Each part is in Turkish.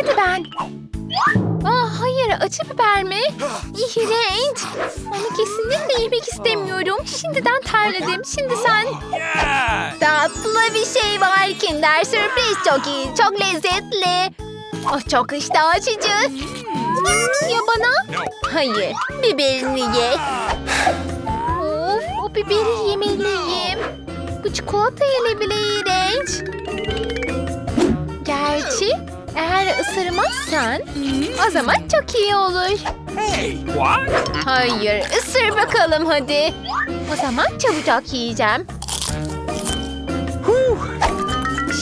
hadi ben. Aa, hayır acı biber mi? İğrenç. Onu kesinlikle yemek istemiyorum. Şimdiden terledim. Şimdi sen. Tatlı bir şey var. Kinder sürpriz çok iyi. Çok lezzetli. Oh, çok iştah açıcı. Ya bana? Hayır. Biberini ye. Of o biberi yemeliyim. Bu çikolata ile bile iğrenç. Gerçi eğer ısırmazsan o zaman çok iyi olur. Hey! What? Hayır ısır bakalım hadi. O zaman çabucak yiyeceğim.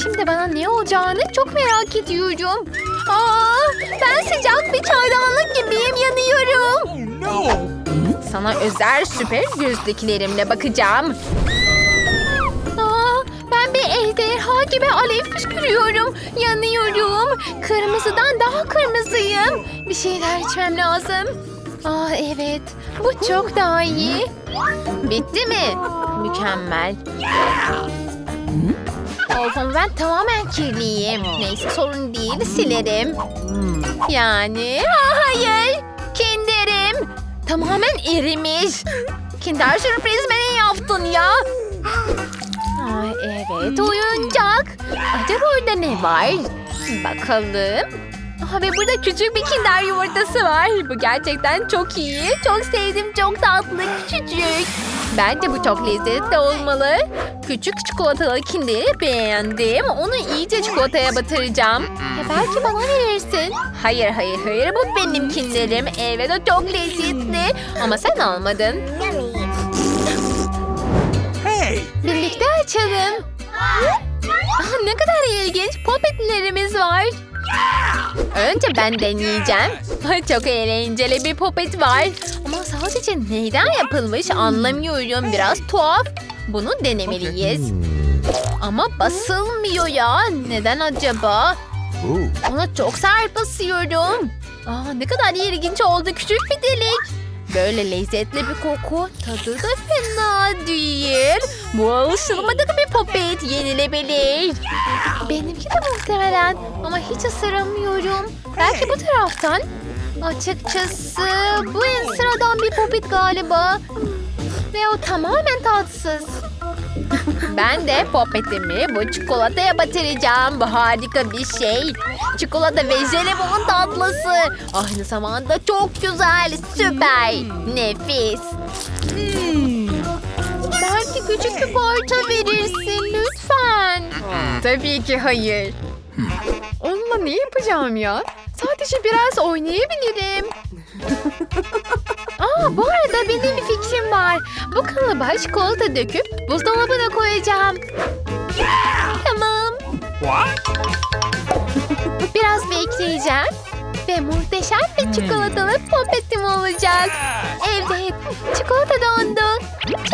Şimdi bana ne olacağını çok merak ediyorum. Aa, ben sıcak bir çaydanlık gibiyim yanıyorum. Oh no! Sana özel süper gözlüklerimle bakacağım. Ejderha gibi alev püskürüyorum. Yanıyorum. Kırmızıdan daha kırmızıyım. Bir şeyler içmem lazım. Aa evet. Bu çok daha iyi. Bitti mi? Mükemmel. Ama ben tamamen kirliyim. Neyse sorun değil silerim. Yani hayır. Kinderim. Tamamen erimiş. Kinder sürpriz ne yaptın ya? Ay evet oyuncak. Acaba orada ne var? Bakalım. Aha, ve burada küçük bir kinder yumurtası var. Bu gerçekten çok iyi. Çok sevdim. Çok tatlı. Küçücük. Bence bu çok lezzetli olmalı. Küçük çikolatalı kinderi beğendim. Onu iyice çikolataya batıracağım. Ya belki bana verirsin. Hayır hayır hayır bu benim kinderim. Evet o çok lezzetli. Ama sen almadın. Hey! Birlikte açalım. Ah, ne kadar ilginç. Popetlerimiz var. Önce ben deneyeceğim. Çok eğlenceli bir popet var. Ama sadece neyden yapılmış anlamıyorum. Biraz tuhaf. Bunu denemeliyiz. Ama basılmıyor ya. Neden acaba? Ona çok sert basıyorum. Aa, ne kadar ilginç oldu. Küçük bir delik. Böyle lezzetli bir koku. Tadı da fena değil. Bu alışılmadık bir popet. Yenilebilir. Benimki de muhtemelen. Ama hiç ısıramıyorum. Belki bu taraftan. Açıkçası bu en sıradan bir popet galiba. Ve o tamamen tatsız. Ben de popetimi bu çikolataya batıracağım. Bu harika bir şey. Çikolata ve jelibon tatlısı. Aynı zamanda çok güzel, süper, nefis. Hmm. Belki küçük bir parça verirsin lütfen. Tabii ki hayır. Onunla ne yapacağım ya? Sadece biraz oynayabilirim. Aa, bu arada benim bir fikrim var. Bu kalıba çikolata döküp buzdolabına koyacağım. Tamam. What? Biraz bekleyeceğim. Ve muhteşem bir çikolatalı popetim olacak. Evet, çikolata dondu.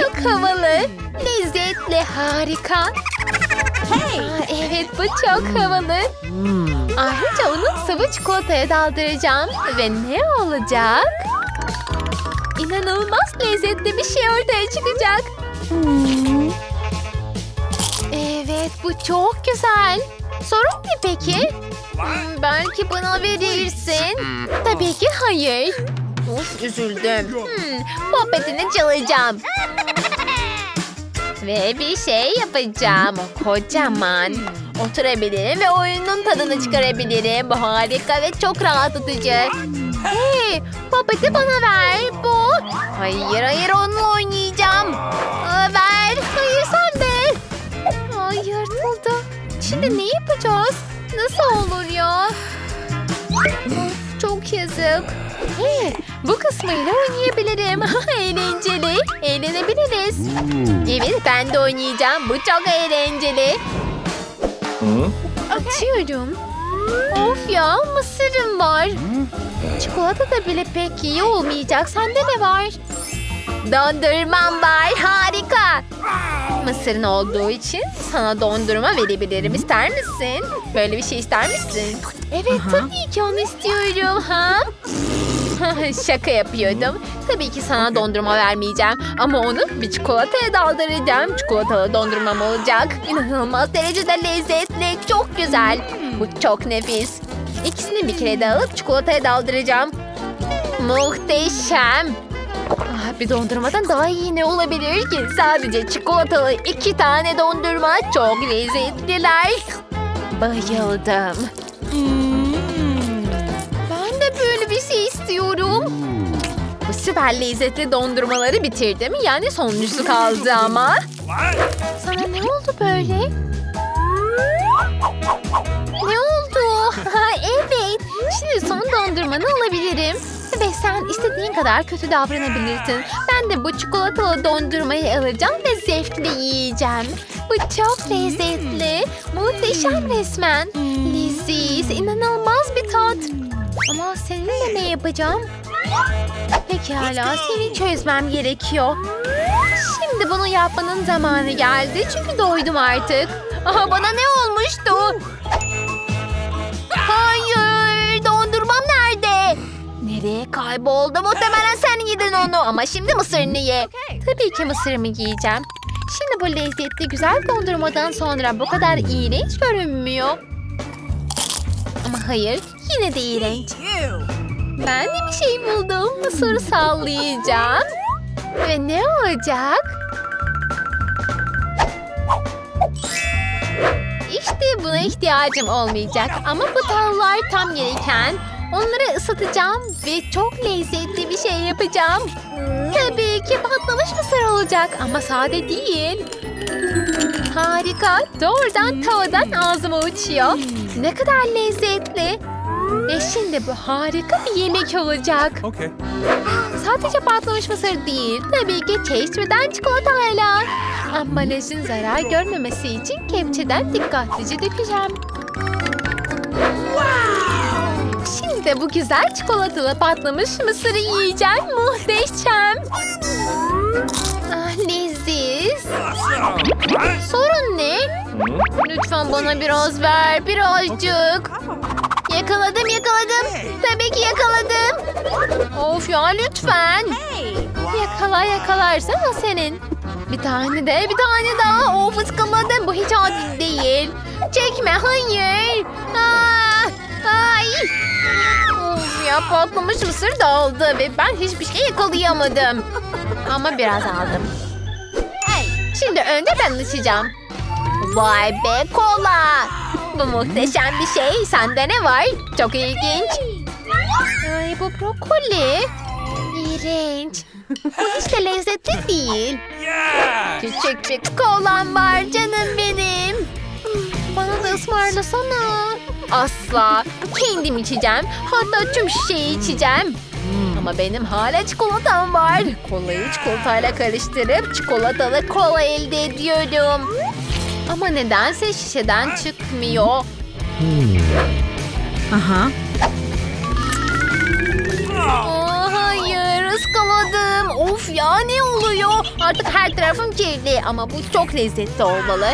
Çok havalı, lezzetli, harika. Aa, evet, bu çok havalı. Ayrıca onu sıvı çikolataya daldıracağım. Ve ne olacak? İnanılmaz lezzetli bir şey ortaya çıkacak. Evet, bu çok güzel. Sorun ne peki? Hmm, belki bana verirsin. Tabii ki hayır. Of üzüldüm. Hmm, popetini çalacağım. Ve bir şey yapacağım. Kocaman. Oturabilirim ve oyunun tadını çıkarabilirim. Harika ve çok rahatlatıcı. Hey, popeti bana ver. Bu. Hayır hayır onunla oynayacağım. Aa, ver. Hayır sen de. Ay yırtıldı. Şimdi ne yapacağız? Nasıl olur ya? Of, çok yazık. Hey, bu kısmıyla oynayabilirim. Eğlenceli. Eğlenebiliriz. Evet ben de oynayacağım. Bu çok eğlenceli. Açıyorum. Of ya mısırım var. Çikolata da bile pek iyi olmayacak. Sende ne var? Dondurmam var. Harika. Mısırın olduğu için sana dondurma verebilirim. İster misin? Böyle bir şey ister misin? Evet tabii ki onu istiyorum. Ha? Şaka yapıyordum. Tabii ki sana dondurma vermeyeceğim. Ama onu bir çikolataya daldıracağım. Çikolatalı dondurmam olacak. İnanılmaz derecede lezzetli. Çok güzel. Bu çok nefis. İkisini bir kere de alıp çikolataya daldıracağım. Muhteşem. Ah, bir dondurmadan daha iyi ne olabilir ki? Sadece çikolatalı iki tane dondurma çok lezzetliler. Bayıldım. Ben de böyle bir şey istiyorum. Bu süper lezzetli dondurmaları bitirdim. Yani sonuncusu kaldı ama. Sana ne oldu böyle? Ne oldu? Ha, evet. Şimdi son dondurmanı alabilirim. Ve sen istediğin kadar kötü davranabilirsin. Ben de bu çikolatalı dondurmayı alacağım ve zevkle yiyeceğim. Bu çok lezzetli. Muhteşem resmen. Leziz, inanılmaz bir tat. Ama seninle ne yapacağım? Pekala, seni çözmem gerekiyor. Şimdi bunu yapmanın zamanı geldi çünkü doydum artık. Aha bana ne olmuştu? Hayır, dondurmam nerede? Nereye kayboldu? Muhtemelen sen yedin onu ama şimdi mısırını ye. Tabii ki mısırımı yiyeceğim. Şimdi bu lezzetli güzel dondurmadan sonra bu kadar iğrenç görünmüyor. Ama hayır, yine de iğrenç. Ben de bir şey buldum. Mısır sallayacağım. Ve ne olacak? İşte buna ihtiyacım olmayacak. Ama bu tahıllar tam gereken. Onları ısıtacağım ve çok lezzetli bir şey yapacağım. Tabii ki patlamış mısır olacak ama sade değil. Harika. Doğrudan tavadan ağzıma uçuyor. Ne kadar lezzetli. Ve şimdi bu harika bir yemek olacak. Okay. Sadece patlamış mısır değil, tabii ki çeşmeden çikolatayla. Ambalajın zarar görmemesi için kepçeden dikkatlice dökeceğim. Şimdi de bu güzel çikolatalı patlamış mısırı yiyeceğim. Muhteşem. Ah, leziz. Sorun ne? Lütfen bana biraz ver, birazcık. Yakaladım, yakaladım. Tabii ki yakaladım. Of ya lütfen. Yakala yakalarsan o senin. Bir tane de bir tane daha. Of ıskaladım. Bu hiç adil değil. Çekme hayır. Aa, ay. Of ya patlamış mısır dağıldı ve ben hiçbir şey yakalayamadım. Ama biraz aldım. Şimdi önde ben açacağım. Vay be kola. Bu muhteşem bir şey. Sende ne var? Çok ilginç. Ay bu brokoli. İğrenç. Bu hiç de lezzetli değil. Küçük bir kolam var canım benim. Bana da ısmarlasana. Asla. Kendim içeceğim. Hatta tüm şişeyi içeceğim. Ama benim hala çikolatam var. Kolayı çikolatayla karıştırıp çikolatalı kola elde ediyorum. Ama nedense şişeden çıkmıyor. Aha. Aa, hayır ıskaladım. Of ya ne oluyor? Artık her tarafım kirli ama bu çok lezzetli olmalı.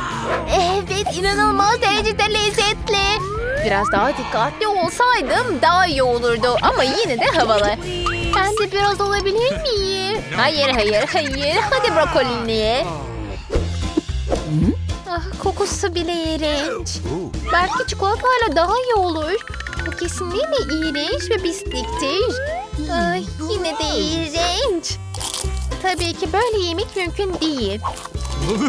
Evet inanılmaz derecede lezzetli. Biraz daha dikkatli olsaydım daha iyi olurdu ama yine de havalı. Ben de biraz alabilir miyim? Hayır hayır hayır. Hadi brokolini kokusu bile iğrenç. Belki çikolatayla daha iyi olur. Bu kesinlikle iğrenç ve pisliktir. Ay, yine de iğrenç. Tabii ki böyle yemek mümkün değil.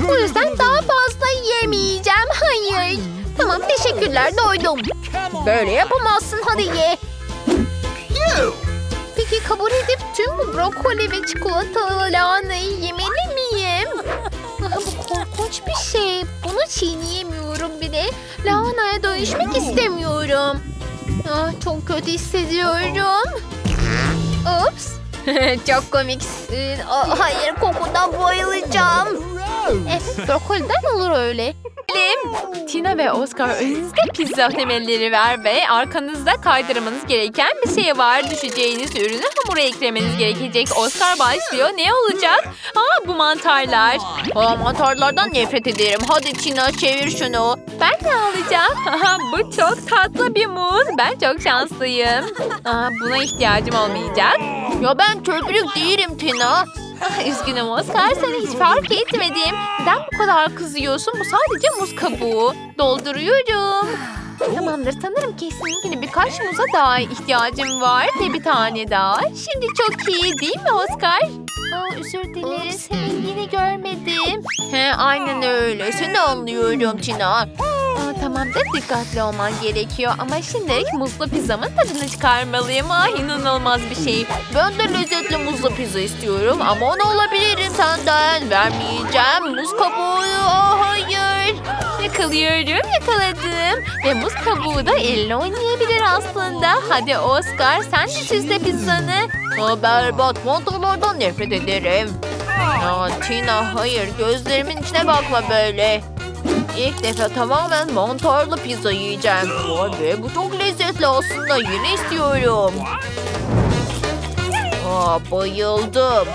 O yüzden daha fazla yemeyeceğim. Hayır. Tamam teşekkürler doydum. Böyle yapamazsın hadi ye. Peki kabul edip tüm bu brokoli ve çikolatalı lahanayı yemeli miyim? Ah, bu korkunç bir şey. Bunu çiğneyemiyorum bile. Lahanaya dönüşmek istemiyorum. Ah, çok kötü hissediyorum. Ups. çok komiksin. Ah, hayır kokudan bayılacağım. Evet brokoliden olur öyle. Tina ve Oscar önünüzde pizza temelleri var ve arkanızda kaydırmanız gereken bir şey var. Düşeceğiniz ürünü hamura eklemeniz gerekecek. Oscar başlıyor. Ne olacak? Aa bu mantarlar. Aa, mantarlardan nefret ederim. Hadi Tina çevir şunu. Ben de alacağım. Aha, bu çok tatlı bir muz. Ben çok şanslıyım. Aa, buna ihtiyacım olmayacak. Ya ben köprülük değilim Tina. Ah, Üzgünüm Oscar seni hiç fark etmedim. Neden bu kadar kızıyorsun? Bu sadece muz kabuğu. Dolduruyorum. Tamamdır sanırım kesinlikle birkaç muza daha ihtiyacım var ve bir tane daha. Şimdi çok iyi değil mi Oscar? Özür dileriz senin yine görmedim. He aynen öyle. Seni anlıyorum Tina. Aa, tamamdır dikkatli olman gerekiyor ama şimdilik muzlu pizzamın tadını çıkarmalıyım. Ah inanılmaz bir şey. Ben de lezzetli muzlu pizza istiyorum ama onu alabilirim senden. Vermeyeceğim. Muz kabuğu. Aa, hayır. Yakalıyorum yakaladım. Ve muz kabuğu da elle oynayabilir aslında. Hadi Oscar sen de süsle pizzanı. Aa, berbat. Mantarlardan nefret ederim. Aa, Tina hayır. Gözlerimin içine bakma böyle. İlk defa tamamen mantarlı pizza yiyeceğim. Be bu çok lezzetli aslında. Yine istiyorum. Aa, bayıldım.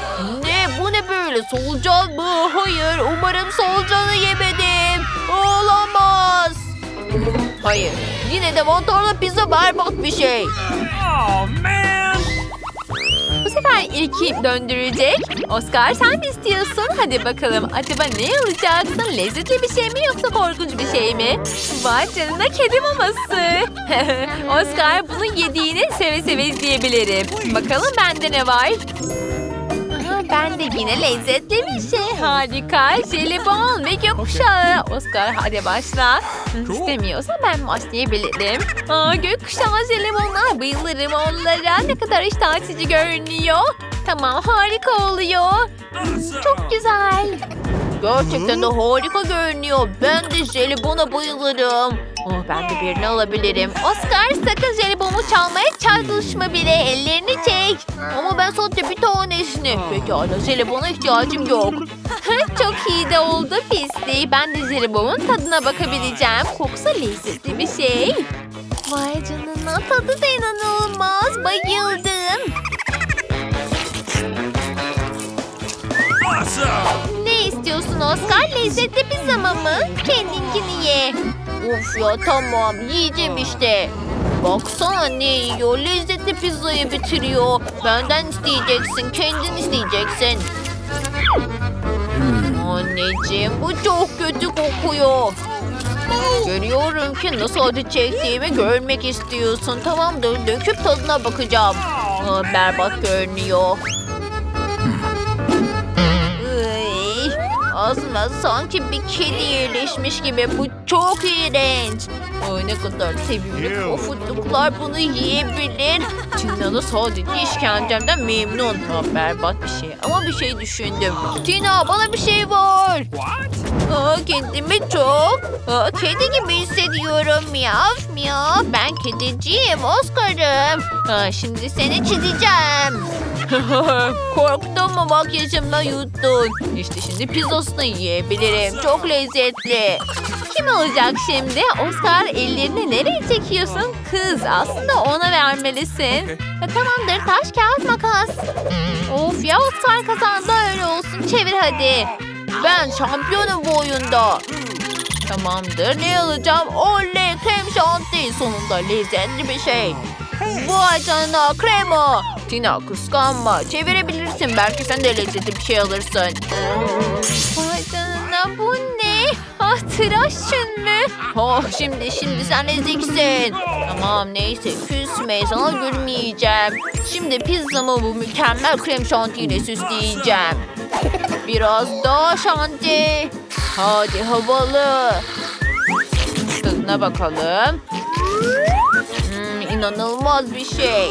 Ne bu ne böyle solucan mı? Hayır umarım solucanı yemedim. Olamaz. Hayır yine de mantarlı pizza berbat bir şey. Oh man! Bu sefer ilki döndürecek. Oscar sen mi istiyorsun? Hadi bakalım acaba ne alacaksın? Lezzetli bir şey mi yoksa korkunç bir şey mi? Vay canına kedi maması. Oscar bunu yediğini seve seve izleyebilirim. Bakalım bende ne var? Ben de yine lezzetli bir şey. Harika. Jelibon ve gökkuşağı. Oscar hadi başla. İstemiyorsan ben başlayabilirim. Aa, gökkuşağı jelibonlar. Bayılırım onlara. Ne kadar iştah açıcı görünüyor. Tamam harika oluyor. Çok güzel. Gerçekten de harika görünüyor. Ben de jelibona bayılırım. Oh, ben de birini alabilirim. Oscar sakın jelibonu çalmaya çalışma bile. Ellerini çek. Ama ben sadece bir tanesini. Pekala jelibona ihtiyacım yok. Çok iyi de oldu pisliği. Ben de jelibonun tadına bakabileceğim. Kokusu lezzetli bir şey. Vay canına tadı da inanılmaz. Bayıldım. Ne istiyorsun Oscar? Lezzetli pizza mı? Kendinkini ye. Of ya tamam yiyeceğim işte. Baksana ne yiyor. Lezzetli pizzayı bitiriyor. Benden isteyeceksin. Kendin isteyeceksin. Anneciğim bu çok kötü kokuyor. Görüyorum ki nasıl acı çektiğimi görmek istiyorsun. Tamamdır döküp tadına bakacağım. Aa, berbat görünüyor. Ağzıma sanki bir kedi yerleşmiş gibi. Bu çok iğrenç. Ay ne kadar sevimli Ew. pofuduklar bunu yiyebilir. Tina da sadece işkencemden memnun. Ha, berbat bir şey ama bir şey düşündüm. Tina bana bir şey var. Aa, kendimi çok aa, kedi gibi hissediyorum. Miyav miyav. Ben kediciyim Oscar'ım. Aa, şimdi seni çizeceğim. Korktun mu makyajımla yuttun. İşte şimdi pizzasını yiyebilirim. Çok lezzetli. Kim olacak şimdi? Oscar ellerini nereye çekiyorsun? Kız aslında ona vermelisin. Ha, tamamdır taş kağıt makas. Of ya Oscar kazandı öyle olsun. Çevir hadi. Ben şampiyonum bu oyunda. Tamamdır ne alacağım? Oley krem şanti. Sonunda lezzetli bir şey. Vay canına krema. Tina kıskanma. Çevirebilirsin. Belki sen de lezzetli bir şey alırsın. Vay canına bu ne? Ah tıraş mü? Oh şimdi şimdi sen eziksin. Tamam neyse küsme sana gülmeyeceğim. Şimdi pizzamı bu mükemmel krem şantiyle süsleyeceğim. Biraz daha şanti. Hadi havalı. Tadına bakalım. Hmm, inanılmaz bir şey.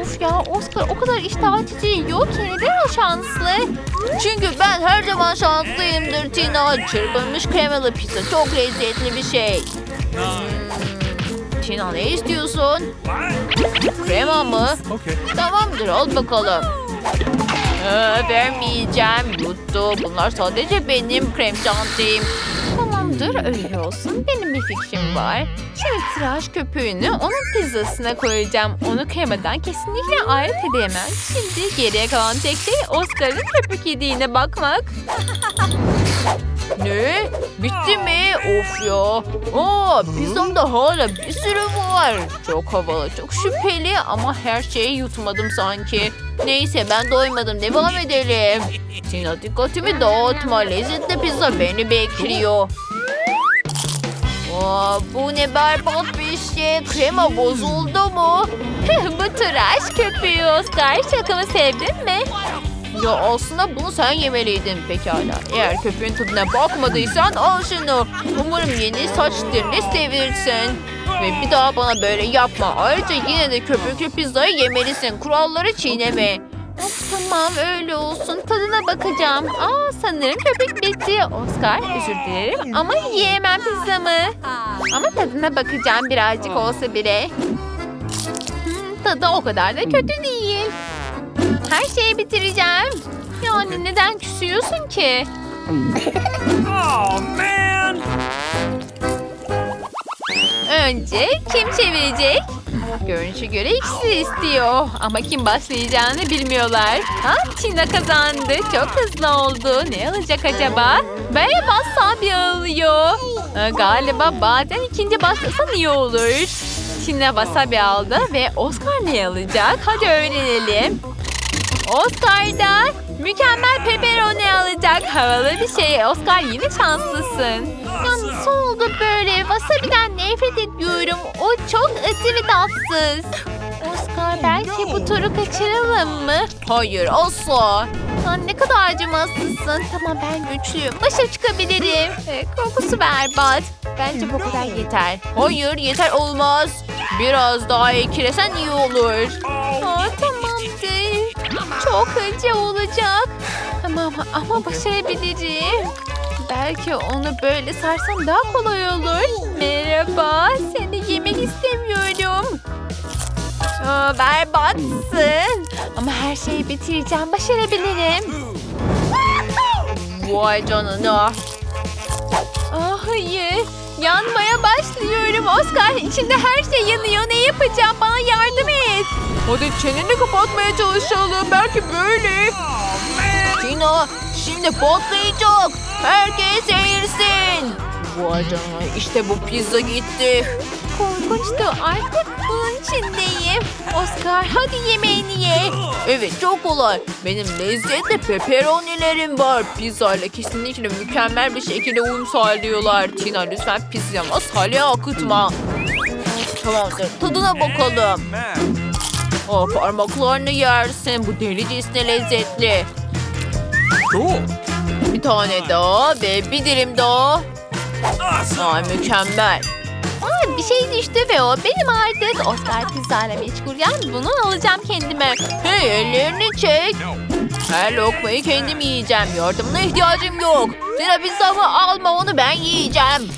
Of ya Oscar o kadar iştah açıcı yiyor ki neden o şanslı? Çünkü ben her zaman şanslıyımdır Tina. Çırpılmış kremalı pizza çok lezzetli bir şey. Hmm, Tina ne istiyorsun? Krema mı? Okay. Tamamdır al bakalım. Ee, vermeyeceğim. Yuttu. Bunlar sadece benim krem şantim. Tamamdır öyle olsun. Benim bir fikrim var. Şimdi tıraş köpüğünü onun pizzasına koyacağım. Onu kremadan kesinlikle ayırt edemem. Şimdi geriye kalan tek şey Oscar'ın köpük yediğine bakmak. Ne? Bitti mi? Of ya. Aa, pizzamda hala bir sürü var. Çok havalı, çok şüpheli ama her şeyi yutmadım sanki. Neyse ben doymadım. Devam edelim. Tina dikkatimi dağıtma. Lezzetli pizza beni bekliyor. Aa, bu ne berbat bir şey. Krema bozuldu mu? Bu tıraş köpüğü Oscar. Şakamı sevdin mi? Ya aslında bunu sen yemeliydin pekala. Eğer köpüğün tadına bakmadıysan al şunu. Umarım yeni saç telini sevirsin. Ve bir daha bana böyle yapma. Ayrıca yine de köpüklü pizzayı yemelisin. Kuralları çiğneme. Of, tamam öyle olsun. Tadına bakacağım. Aa sanırım köpük bitti. Oscar özür dilerim ama yiyemem pizzamı. Ama tadına bakacağım birazcık olsa bile. Hmm, tadı o kadar da kötü değil. Her şeyi bitireceğim. Yani neden küsüyorsun ki? Oh, man! Önce kim çevirecek? Görünüşe göre ikisi istiyor. Ama kim başlayacağını bilmiyorlar. Ha, Tina kazandı. Çok hızlı oldu. Ne alacak acaba? Ben wasabi alıyor. Ha, Galiba bazen ikinci başlasan iyi olur. Tina wasabi aldı ve Oscar ne alacak? Hadi öğrenelim. Oscar da mükemmel pepperoni alacak. Havalı bir şey. Oscar yine şanslısın. Ya nasıl oldu böyle? Wasabi'den nefret ediyorum. O çok ıtı ve tatsız. Oscar belki bu turu kaçıralım mı? Hayır asla. Ha, ne kadar acımasızsın. Tamam ben güçlüyüm. Başa çıkabilirim. E, kokusu berbat. Bence bu kadar yeter. Hayır yeter olmaz. Biraz daha eklesen iyi olur. Çok acı olacak. Tamam ama başarabilirim. Belki onu böyle sarsam daha kolay olur. Merhaba, seni yemek istemiyorum. Aa, berbatsın. Ama her şeyi bitireceğim, başarabilirim. Vay canına. Aa, hayır, yanmaya başlıyorum. Oscar, içinde her şey yanıyor. Ne yapacağım? Bana yardım et. Hadi çeneni kapatmaya çalışalım. Belki böyle. Tina şimdi patlayacak. Herkes eğilsin. Vay canına işte bu pizza gitti. Korkunçtu. Artık bunun içindeyim. Oscar, hadi yemeğini ye. Evet çok kolay. Benim lezzetli pepperonilerim var. Pizza ile kesinlikle mükemmel bir şekilde uyum sağlıyorlar. Tina lütfen pizzama salya akıtma. Tamamdır tadına bakalım. O parmaklarını yersin. Bu delicesine lezzetli. Bir tane daha ve bir dilim daha. Ay mükemmel. Aa, bir şey düştü ve o benim artık. Oscar pizzayla meşgulken bunu alacağım kendime. Hey ellerini çek. Her lokmayı kendim yiyeceğim. Yardımına ihtiyacım yok. Tina pizzamı alma onu ben yiyeceğim.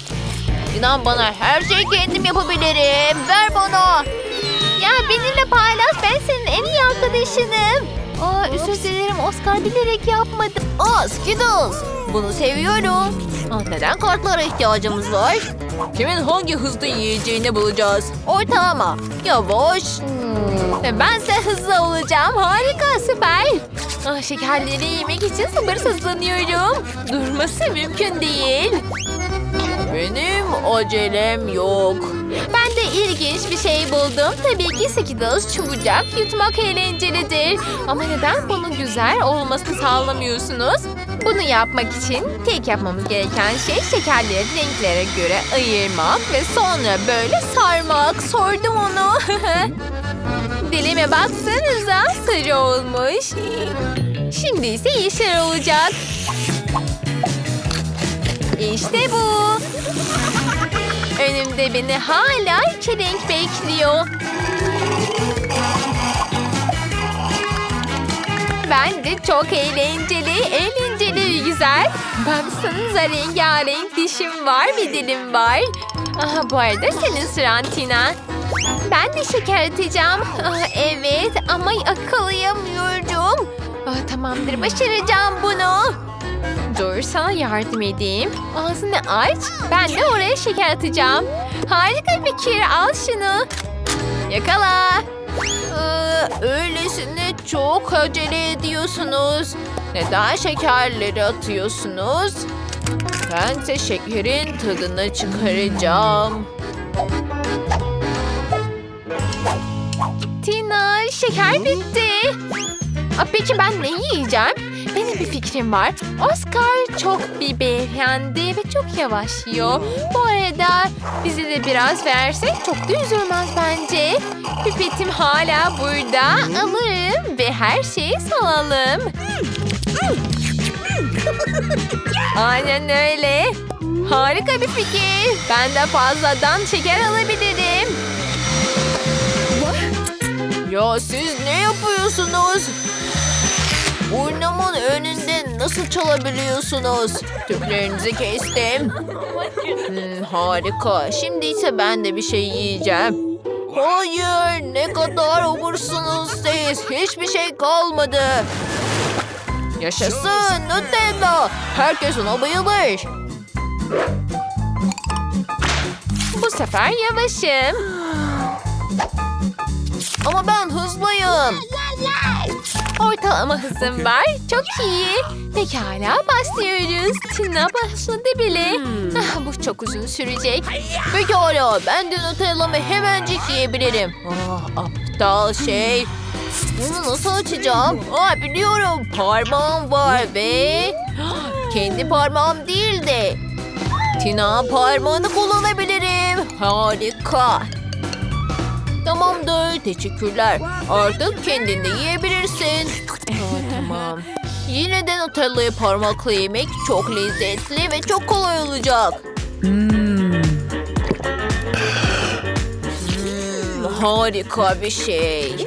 İnan bana her şeyi kendim yapabilirim. Ver bana. Ya benimle paylaş. Ben senin en iyi arkadaşınım. Aa, özür dilerim Oscar bilerek yapmadım. Aa Skittles. Bunu seviyorum. Ah, neden kartlara ihtiyacımız var? Kimin hangi hızlı yiyeceğini bulacağız. Ortalama. Yavaş. Ve bense hızlı olacağım. Harika, süper. Ah, şekerleri yemek için sabırsızlanıyorum. Durması mümkün değil. Benim acelem yok. Ben de ilginç bir şey buldum. Tabii ki Skittles çabucak yutmak eğlencelidir. Ama neden bunun güzel olmasını sağlamıyorsunuz? Bunu yapmak için tek yapmamız gereken şey şekerleri renklere göre ayırmak ve sonra böyle sarmak. Sordum onu. Dilime baksanıza sarı olmuş. Şimdi ise yeşil olacak. İşte bu. Önümde beni hala iki renk bekliyor. Ben de çok eğlenceli, eğlenceli güzel. Baksanıza rengarenk dişim var ve dilim var. Aha, bu arada senin sıran Tina. Ben de şeker atacağım. Ah, evet ama yakalayamıyorum. Ah, tamamdır başaracağım bunu. Dur sana yardım edeyim. Ağzını aç. Ben de oraya şeker atacağım. Harika fikir. Al şunu. Yakala. Ee, öylesine çok acele ediyorsunuz. Neden şekerleri atıyorsunuz? Bense şekerin tadını çıkaracağım. Tina şeker bitti. Peki ben ne yiyeceğim? Benim bir fikrim var. Oscar çok bir beyefendi ve çok yavaş yiyor. Bu arada bize de biraz versek çok da üzülmez bence. Pipetim hala burada. Alırım ve her şeyi salalım. Aynen öyle. Harika bir fikir. Ben de fazladan şeker alabilirim. Ya siz ne yapıyorsunuz? Burnumun önünde nasıl çalabiliyorsunuz? Tüplerinizi kestim. Hmm, harika. Şimdi ise ben de bir şey yiyeceğim. Hayır, ne kadar obursunuz siz. Hiçbir şey kalmadı. Yaşasın Nutella. Herkes ona bayılır. Bu sefer yavaşım. Ama ben hızlıyım. Ortalama hızım var. Çok iyi. Pekala başlıyoruz. Tina başladı bile. Ah, bu çok uzun sürecek. Pekala ben de Nutella'mı hemencik yiyebilirim. Ah, aptal şey. Bunu nasıl açacağım? Aa, biliyorum parmağım var ve kendi parmağım değil de Tina parmağını kullanabilirim. Harika. Tamamdır. Teşekkürler. Artık kendin de yiyebilirsin. Aa, tamam. Yine de Nutella'yı parmakla yemek çok lezzetli ve çok kolay olacak. Hmm, harika bir şey.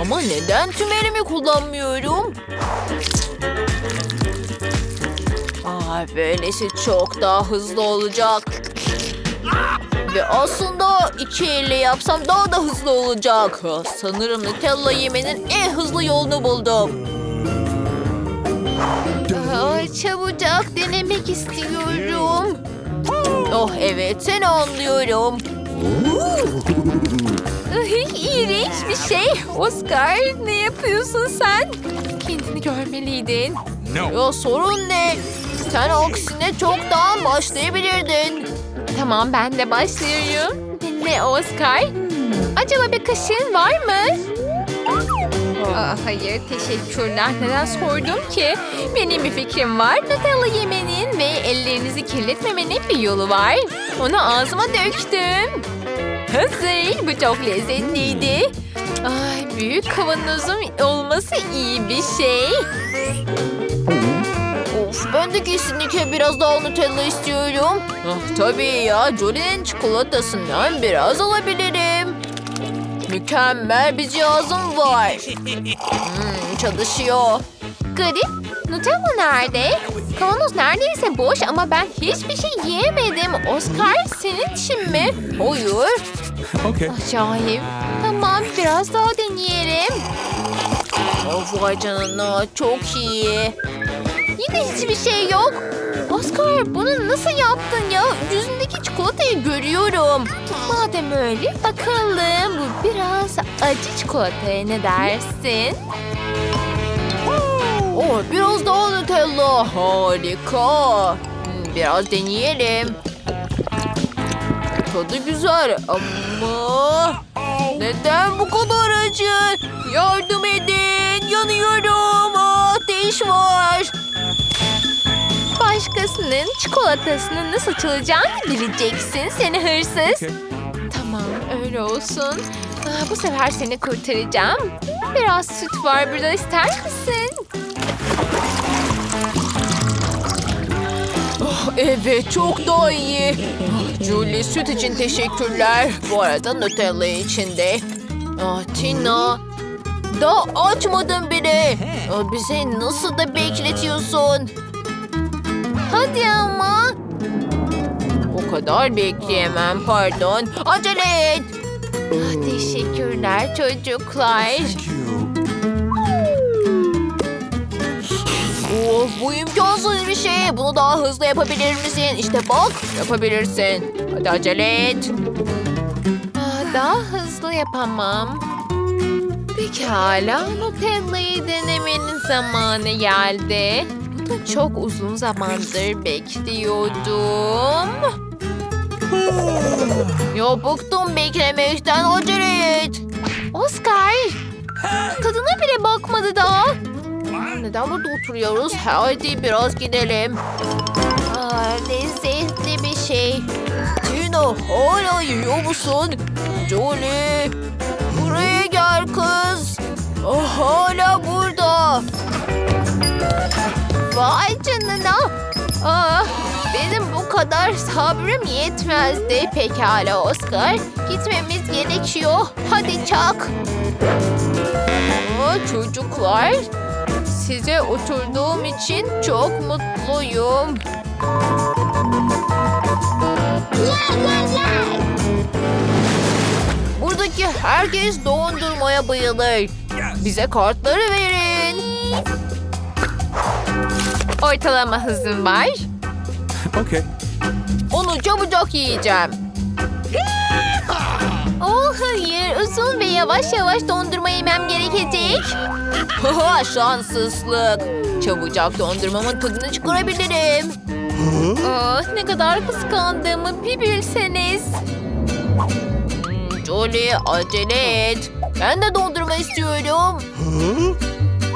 Ama neden tüm elimi kullanmıyorum? Aa, böylesi çok daha hızlı olacak. Ve aslında iki elle yapsam daha da hızlı olacak. Sanırım Nutella yemenin en hızlı yolunu buldum. Aa, çabucak denemek istiyorum. Oh evet seni anlıyorum. İğrenç bir şey. Oscar ne yapıyorsun sen? Kendini görmeliydin. No. Ya sorun ne? Sen aksine çoktan başlayabilirdin. Tamam ben de başlıyorum. Dinle Oscar. Acaba bir kaşığın var mı? Aa, hayır teşekkürler. Neden sordum ki? Benim bir fikrim var. Nutella yemenin ve ellerinizi kirletmemenin bir yolu var. Onu ağzıma döktüm. Hazır. Bu çok lezzetliydi. Ay, büyük kavanozum olması iyi bir şey. Ben de kesinlikle biraz daha Nutella istiyorum. Ah, tabii ya Jolie'nin çikolatasından biraz alabilirim. Mükemmel bir cihazım var. Hmm, çalışıyor. Garip. Nutella nerede? Kavanoz neredeyse boş ama ben hiçbir şey yiyemedim. Oscar senin için mi? Hayır. Okay. Acayip. Tamam biraz daha deneyelim. Of vay canına çok iyi. Yine hiçbir şey yok. Oscar bunu nasıl yaptın ya? Yüzündeki çikolatayı görüyorum. Madem öyle bakalım. Bu biraz acı çikolataya ne dersin? Oh, biraz daha Nutella. Harika. Hmm, Biraz deneyelim. Tadı güzel ama... Neden bu kadar acı? Yardım edin. Yanıyorum. Ateş var. Başkasının çikolatasını nasıl çalacağını bileceksin seni hırsız. Okay. Tamam öyle olsun. Aa, bu sefer seni kurtaracağım. Biraz süt var burada ister misin? Ah, Evet çok daha iyi. Ah, Julie süt için teşekkürler. Bu arada Nutella için de. Ah Tina. Daha açmadım bile. Ah, bizi nasıl da bekletiyorsun? Hadi ama. O kadar bekleyemem pardon. Acele et. Ah, teşekkürler çocuklar. Of bu imkansız bir şey. Bunu daha hızlı yapabilir misin? İşte bak yapabilirsin. Hadi acele et. Aa, daha hızlı yapamam. Pekala Nutella'yı denemenin zamanı geldi. Çok uzun zamandır bekliyordum. Ya bıktım beklemekten acele et. Oscar Tadına bile bakmadı daha. Neden burada oturuyoruz? Hadi biraz gidelim. Aa, lezzetli bir şey. Tina hala yiyor musun? Jolie buraya gel kız. O hala burada. Canına. Aa, benim bu kadar sabrım yetmezdi. Pekala Oscar. Gitmemiz gerekiyor. Hadi çak. Aa, çocuklar. Size oturduğum için çok mutluyum. Buradaki herkes dondurmaya bayılır. Bize kartları verin. Ortalama hızım var. Okay. Onu çabucak yiyeceğim. Oh hayır uzun ve yavaş yavaş dondurma yemem gerekecek. Haha şanssızlık. Çabucak dondurmamın tadını çıkarabilirim. Oh, ne kadar kıskandığımı bir bilseniz. Hmm, Jolie acele et. Ben de dondurma istiyorum.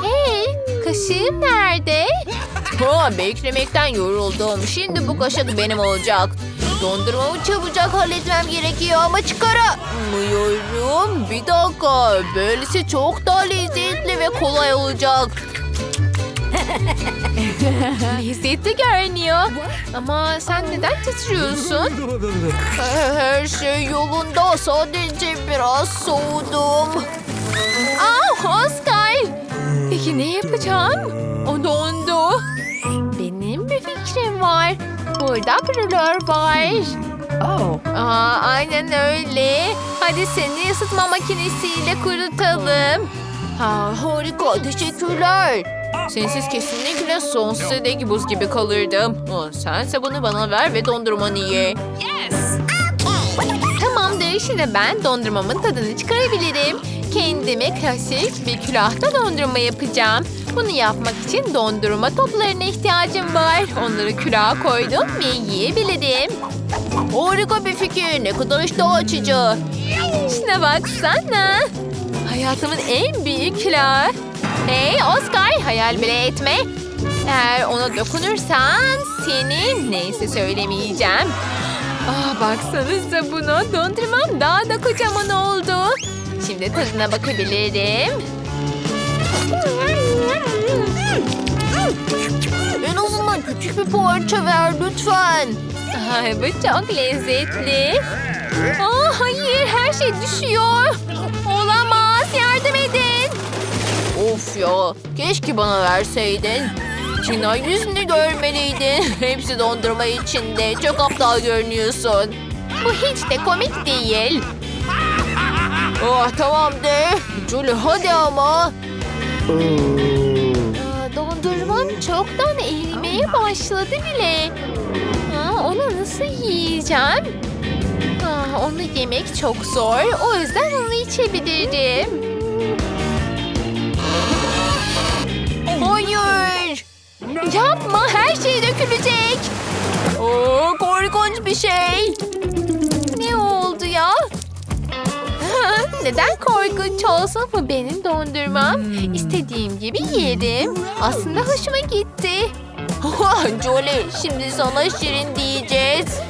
Hey kaşığım nerede? Ha, beklemekten yoruldum. Şimdi bu kaşık benim olacak. Dondurmamı çabucak halletmem gerekiyor ama çıkaramıyorum. Bir dakika. Böylesi çok daha lezzetli ve kolay olacak. lezzetli görünüyor. Ama sen neden titriyorsun? Her şey yolunda. Sadece biraz soğudum. Ah Oscar. Peki ne yapacağım? O dondu. Var. Burada brülör var. Aa, aynen öyle. Hadi seni ısıtma makinesiyle kurutalım. Ha, harika, teşekkürler. Sensiz kesinlikle sonsuza dek buz gibi kalırdım. Aa, sense bunu bana ver ve dondurmanı ye. Tamamdır, şimdi ben dondurmamın tadını çıkarabilirim. Kendime klasik bir külahta dondurma yapacağım. Bunu yapmak için dondurma toplarına ihtiyacım var. Onları külaha koydum ve yiyebilirim. Harika bir fikir. Ne kadar iştah açıcı. Şuna baksana. Hayatımın en büyük külahı. Hey Oscar hayal bile etme. Eğer ona dokunursan seni neyse söylemeyeceğim. Ah baksanıza buna dondurmam daha da kocaman oldu. Şimdi tadına bakabilirim. En azından küçük bir parça ver lütfen. Ay bu çok lezzetli. Aa, hayır her şey düşüyor. Olamaz yardım edin. Of ya keşke bana verseydin. Tina yüzünü görmeliydin. Hepsi dondurma içinde. Çok aptal görünüyorsun. Bu hiç de komik değil. Oh tamamdır. Julie hadi ama. Aa, başladı bile. Aa, onu nasıl yiyeceğim? Aa, onu yemek çok zor. O yüzden onu içebilirim. Hayır. Yapma her şey dökülecek. Oo, korkunç bir şey. Ne oldu ya? Neden korkunç olsun bu benim dondurmam? İstediğim gibi yerim. Aslında hoşuma gitti. Jolie şimdi sana şirin diyeceğiz.